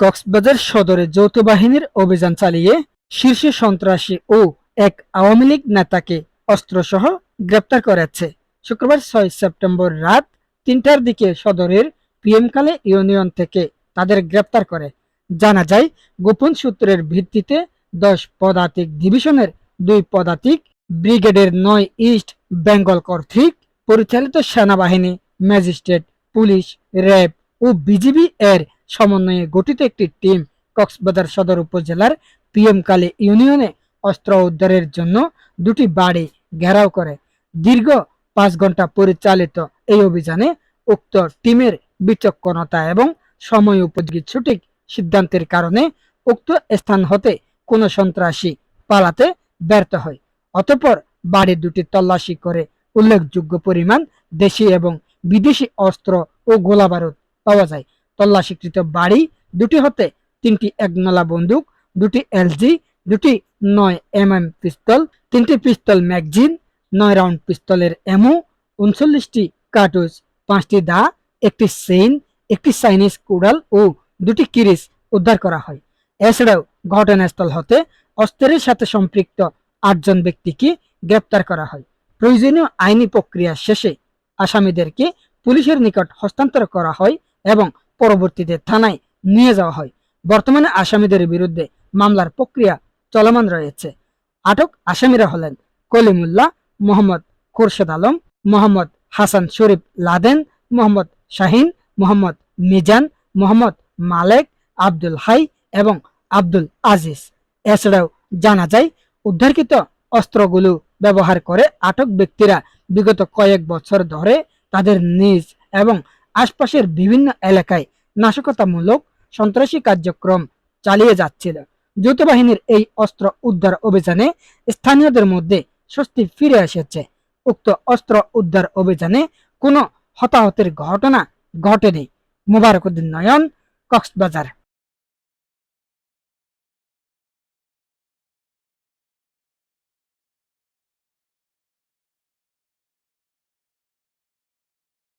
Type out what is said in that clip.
কক্সবাজার সদরে যৌথ বাহিনীর অভিযান চালিয়ে শীর্ষ সন্ত্রাসী ও এক আওয়ামী লীগ নেতাকে অস্ত্রসহ গ্রেপ্তার করেছে। শুক্রবার ছয় সেপ্টেম্বর রাত তিনটার দিকে সদরের পিএমকালে ইউনিয়ন থেকে তাদের গ্রেপ্তার করে। জানা যায়, গোপন সূত্রের ভিত্তিতে দশ পদাতিক ডিভিশনের দুই পদাতিক ব্রিগেডের নয় ইস্ট বেঙ্গল কর্তৃক পরিচালিত সেনাবাহিনী, ম্যাজিস্ট্রেট, পুলিশ, র্যাব ও বিজিবি এর সমন্বয়ে গঠিত একটি টিম কক্সবাজার সদর উপজেলার পিএমকালী ইউনিয়নে অস্ত্র উদ্ধারের জন্য দুটি বাড়ি ঘেরাও করে। দীর্ঘ পাঁচ ঘণ্টা পরিচালিত এই অভিযানে উক্ত টিমের বিচক্ষণতা এবং সময় উপযোগী সঠিক সিদ্ধান্তের কারণে উক্ত স্থান হতে কোনো সন্ত্রাসী পালাতে ব্যর্থ হয়। অতঃপর বাড়ি দুটি তল্লাশি করে উল্লেখযোগ্য পরিমাণ দেশি এবং বিদেশি অস্ত্র ও গোলাবারুদ পাওয়া যায়। তল্লাশিকৃত বাড়ি, দুটি হতে তিনটি একনলা বন্দুক, দুটি এলজি, দুটি নয় এম এম পিস্তল, তিনটি পিস্তল ম্যাগজিন, নয় রাউন্ড পিস্তলের এমও, উনচল্লিশটি কার্টুজ, পাঁচটি দা, একটি সেইন, একটি চাইনিজ কুড়াল ও দুটি কিরিস উদ্ধার করা হয়। এছাড়াও ঘটনাস্থল হতে অস্ত্রের সাথে সম্পৃক্ত আটজন ব্যক্তিকে গ্রেপ্তার করা হয়। প্রয়োজনীয় আইনি প্রক্রিয়া শেষে আসামিদেরকে পুলিশের নিকট হস্তান্তর করা হয় এবং পরবর্তীতে থানায় নিয়ে যাওয়া হয়। বর্তমানে আসামিদের বিরুদ্ধে মামলার প্রক্রিয়া চলমান রয়েছে। আটক আসামিরা হলেন কলিমুল্লাহ মোহাম্মদ খোরশেদ আলম, মোহাম্মদ হাসান শরীফ লাদেন, মোহাম্মদ শাহিন, মোহাম্মদ মিজান, মোহাম্মদ মালেক, আব্দুল হাই এবং আব্দুল আজিজ। এছাড়াও জানা যায়, উদ্ধারকৃত অস্ত্রগুলো ব্যবহার করে আটক ব্যক্তিরা বিগত কয়েক বছর ধরে তাদের নিজ এবং আশপাশের বিভিন্ন এলাকায় নাশকতামূলক সন্ত্রাসী কার্যক্রম চালিয়ে যাচ্ছিল। যৌথ বাহিনীর এই অস্ত্র উদ্ধার অভিযানে স্থানীয়দের মধ্যে স্বস্তি ফিরে এসেছে। উক্ত অস্ত্র উদ্ধার অভিযানে কোনো হতাহতের ঘটনা ঘটেনি। মোবারকুদ্দিন নয়ন, কক্সবাজার।